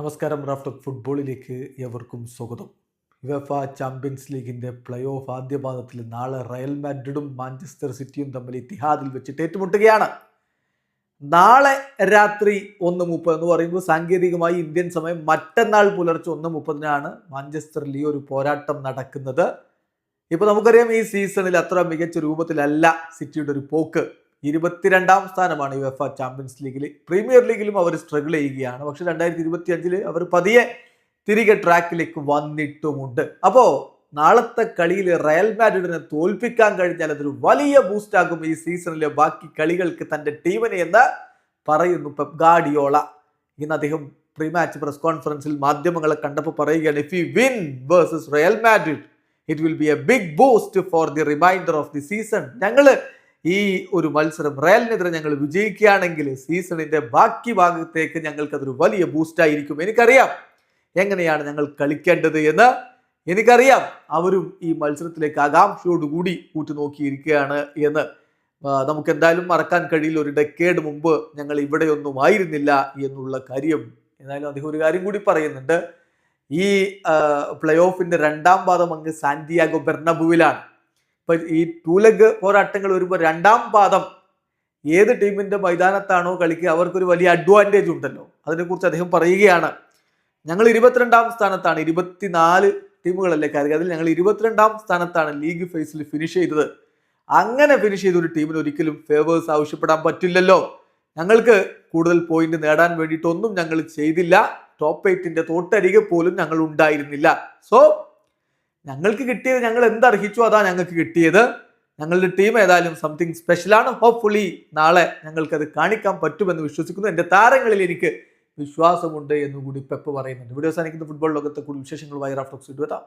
നമസ്കാരം റാഫ്റ്റർ ഫുട്ബോളിലേക്ക് എവർക്കും സ്വാഗതം. യുവഫ ചാമ്പ്യൻസ് ലീഗിന്റെ പ്ലേ ഓഫ് ആദ്യ പാദത്തിൽ നാളെ റയൽ മാഡ്രിഡും മാഞ്ചസ്റ്റർ സിറ്റിയും തമ്മിൽ ഇത്തിഹാദിൽ വെച്ചിട്ട് ഏറ്റുമുട്ടുകയാണ്. നാളെ രാത്രി ഒന്ന് മുപ്പത് എന്ന് പറയുമ്പോൾ സാങ്കേതികമായി ഇന്ത്യൻ സമയം മറ്റന്നാൾ പുലർച്ചെ ഒന്ന് മുപ്പതിനാണ് മാഞ്ചസ്റ്ററിൽ ഈ ഒരു പോരാട്ടം നടക്കുന്നത്. ഇപ്പൊ നമുക്കറിയാം ഈ സീസണിൽ അത്ര മികച്ച രൂപത്തിലല്ല സിറ്റിയുടെ ഒരു പോക്ക്. ഇരുപത്തിരണ്ടാം സ്ഥാനമാണ് യു എഫ് ചാമ്പ്യൻസ് ലീഗിൽ പ്രീമിയർ ലീഗിലും അവർ സ്ട്രഗിൾ ചെയ്യുകയാണ്. പക്ഷെ രണ്ടായിരത്തി ഇരുപത്തി അഞ്ചിൽ അവർ പതിയെ തിരികെ ട്രാക്കിലേക്ക് വന്നിട്ടുമുണ്ട്. അപ്പോ നാളത്തെ കളിയിൽ റയൽ മാഡ്രിഡിനെ തോൽപ്പിക്കാൻ കഴിഞ്ഞാൽ അതൊരു വലിയ ബൂസ്റ്റ് ആകും ഈ സീസണിലെ ബാക്കി കളികൾക്ക് തന്റെ ടീമിനെ എന്ന് പറയുന്നു പെപ് ഗാഡിയോള ഇന്ന് അദ്ദേഹം പ്രീ മാച്ച് പ്രസ് കോൺഫറൻസിൽ മാധ്യമങ്ങളെ കണ്ടപ്പോൾ പറയുകയാണ് if you win versus Real Madrid it will be a big boost for the reminder of the season ഞങ്ങൾ ഈ ഒരു മത്സരം റയലിനെതിരെ ഞങ്ങൾ വിജയിക്കുകയാണെങ്കിൽ സീസണിന്റെ ബാക്കി ഭാഗത്തേക്ക് ഞങ്ങൾക്ക് അതൊരു വലിയ ബൂസ്റ്റ് ആയിരിക്കും. എനിക്കറിയാം. എങ്ങനെയാണ് ഞങ്ങൾ കളിക്കേണ്ടത് എന്ന് എനിക്കറിയാം. അവരും ഈ മത്സരത്തിലേക്ക് ആകാംക്ഷയോടുകൂടി കൂട്ടുനോക്കിയിരിക്കുകയാണ് എന്ന്. നമുക്ക് എന്തായാലും മറക്കാൻ കഴിയില്ല. ഒരു ഡെക്കേഡ് മുമ്പ് ഞങ്ങൾ ഇവിടെയൊന്നും ആയിരുന്നില്ല എന്നുള്ള കാര്യം എന്നാലും അദ്ദേഹം ഒരു കാര്യം കൂടി പറയുന്നുണ്ട്. ഈ പ്ലേ ഓഫിന്റെ രണ്ടാം പാദം അങ്ങ് സാന്റിയാഗോ ബെർണബുവിലാണ്. ഇപ്പൊ ഈ ടൂ ലെഗ് പോരാട്ടങ്ങൾ വരുമ്പോൾ രണ്ടാം പാദം ഏത് ടീമിന്റെ മൈതാനത്താണോ കളിക്കുക അവർക്കൊരു വലിയ അഡ്വാന്റേജ് ഉണ്ടല്ലോ. അതിനെക്കുറിച്ച് അദ്ദേഹം പറയുകയാണ്. ഞങ്ങൾ ഇരുപത്തിരണ്ടാം സ്ഥാനത്താണ് ഇരുപത്തിനാല് ടീമുകളല്ലേ കാര്യം അതിൽ ഞങ്ങൾ ഇരുപത്തിരണ്ടാം സ്ഥാനത്താണ് ലീഗ് ഫേസിൽ ഫിനിഷ് ചെയ്തത്. അങ്ങനെ ഫിനിഷ് ചെയ്ത ഒരു ടീമിന് ഒരിക്കലും ഫേവേഴ്സ് ആവശ്യപ്പെടാൻ പറ്റില്ലല്ലോ. ഞങ്ങൾക്ക് കൂടുതൽ പോയിന്റ് നേടാൻ വേണ്ടിയിട്ടൊന്നും ഞങ്ങൾ ചെയ്തില്ല. ടോപ്പ് എയ്റ്റിന്റെ തൊട്ടരികെ പോലും ഞങ്ങൾ ഉണ്ടായിരുന്നില്ല. സോ ഞങ്ങൾക്ക് കിട്ടിയത് ഞങ്ങൾ എന്തർഹിച്ചു അതാ ഞങ്ങൾക്ക് കിട്ടിയത്. ഞങ്ങളുടെ ടീം ഏതായാലും സംതിങ് സ്പെഷ്യലാണ് ഹോപ്പ്ഫുള്ളി നാളെ ഞങ്ങൾക്കത് കാണിക്കാൻ പറ്റുമെന്ന് വിശ്വസിക്കുന്നു. എന്റെ താരങ്ങളിൽ എനിക്ക് വിശ്വാസമുണ്ട് എന്നുകൂടി പെപ്പ് പറയുന്നുണ്ട്. വീഡിയോ സാധിക്കുന്ന ഫുട്ബോൾ ലോകത്തെ കൂടുതൽ വിശേഷങ്ങളുമായി റാഫ്റ്റോക്സ് ഇടുവെത്താം.